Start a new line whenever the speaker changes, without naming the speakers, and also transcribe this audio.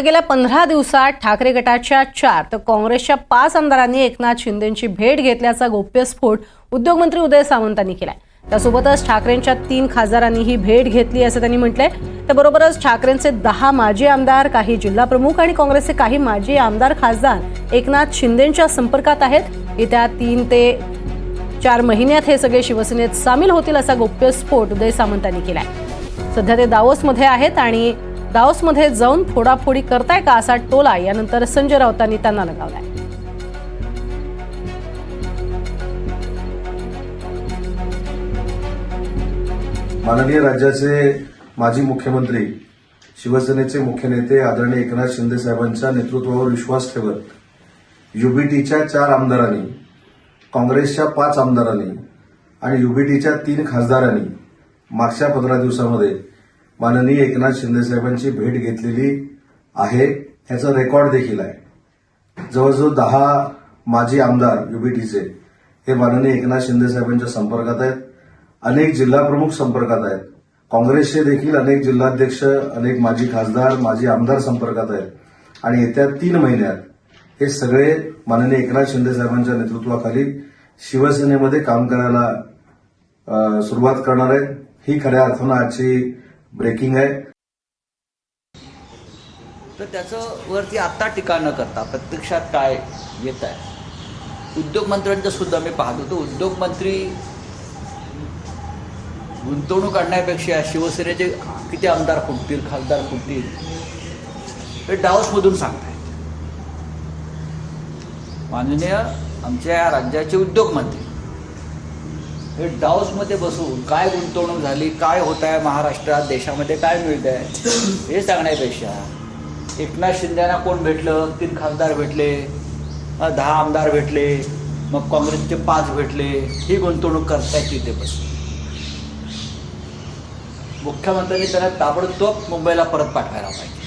तर गेल्या पंधरा दिवसात ठाकरे गटाच्या चार तर काँग्रेसच्या पाच आमदारांनी एकनाथ शिंदेची भेट घेतल्याचा गोप्यस्फोट उद्योगमंत्री उदय सामंतांनी केलाय. त्यासोबतच ठाकरेंच्या तीन खासदारांनी ही भेट घेतली असं त्यांनी म्हटलंय. त्याबरोबरच ठाकरेंचे दहा माजी आमदार काही जिल्हा प्रमुख आणि काँग्रेसचे काही माजी आमदार खासदार एकनाथ शिंदेच्या संपर्कात आहेत. येत्या तीन ते चार महिन्यात हे सगळे शिवसेनेत सामील होतील असा गोप्यस्फोट उदय सामंतांनी केलाय. सध्या ते दावोसमध्ये आहेत आणि दाओसमध्ये जाऊन फोडाफोडी करताय का असा टोला यानंतर संजय राऊतांनी त्यांना लगावलाय.
माननीय राज्याचे माजी मुख्यमंत्री शिवसेनेचे मुख्य नेते आदरणीय एकनाथ शिंदे साहेबांच्या नेतृत्वावर विश्वास ठेवत युबीटीच्या चार आमदारांनी काँग्रेसच्या पाच आमदारांनी आणि युबीटीच्या तीन खासदारांनी मागच्या पंधरा दिवसामध्ये माननीय एकनाथ शिंदे साहेबांची भेट घेतलेली आहे. याचा रेकॉर्ड देखील आहे. जवळजवळ दहा माजी आमदार युबीटीचे हे माननीय एकनाथ शिंदे साहेबांच्या संपर्कात आहेत. अनेक जिल्हा प्रमुख संपर्कात आहेत. काँग्रेसचे देखील अनेक जिल्हाध्यक्ष अनेक माजी खासदार माजी आमदार संपर्कात आहेत. आणि येत्या तीन महिन्यात हे सगळे माननीय एकनाथ शिंदे साहेबांच्या नेतृत्वाखाली शिवसेनेमध्ये काम करायला सुरुवात करणार आहेत. ही खऱ्या अर्थानं आजची ब्रेकिंग आहे.
तर त्याचं वरती आत्ता टीका न करता प्रत्यक्षात काय येत आहे? उद्योगमंत्र्यांचं सुद्धा मी पाहत होतो. उद्योगमंत्री गुंतवणूक आणण्यापेक्षा शिवसेनेचे किती आमदार फुटतील खासदार फुटतील हे डावसमधून सांगतायत. माननीय आमच्या या राज्याचे उद्योगमंत्री हे डाऊसमध्ये बसून काय गुंतवणूक झाली काय होत आहे महाराष्ट्रात देशामध्ये काय मिळत आहे हे सांगण्यापेक्षा एकनाथ शिंदेना कोण भेटलं? तीन खासदार भेटले दहा आमदार भेटले मग काँग्रेसचे पाच भेटले ही गुंतवणूक करतायत तिथे बसून मुख्यमंत्र्यांनी त्यांना ताबडतोब मुंबईला परत पाठवायला पाहिजे.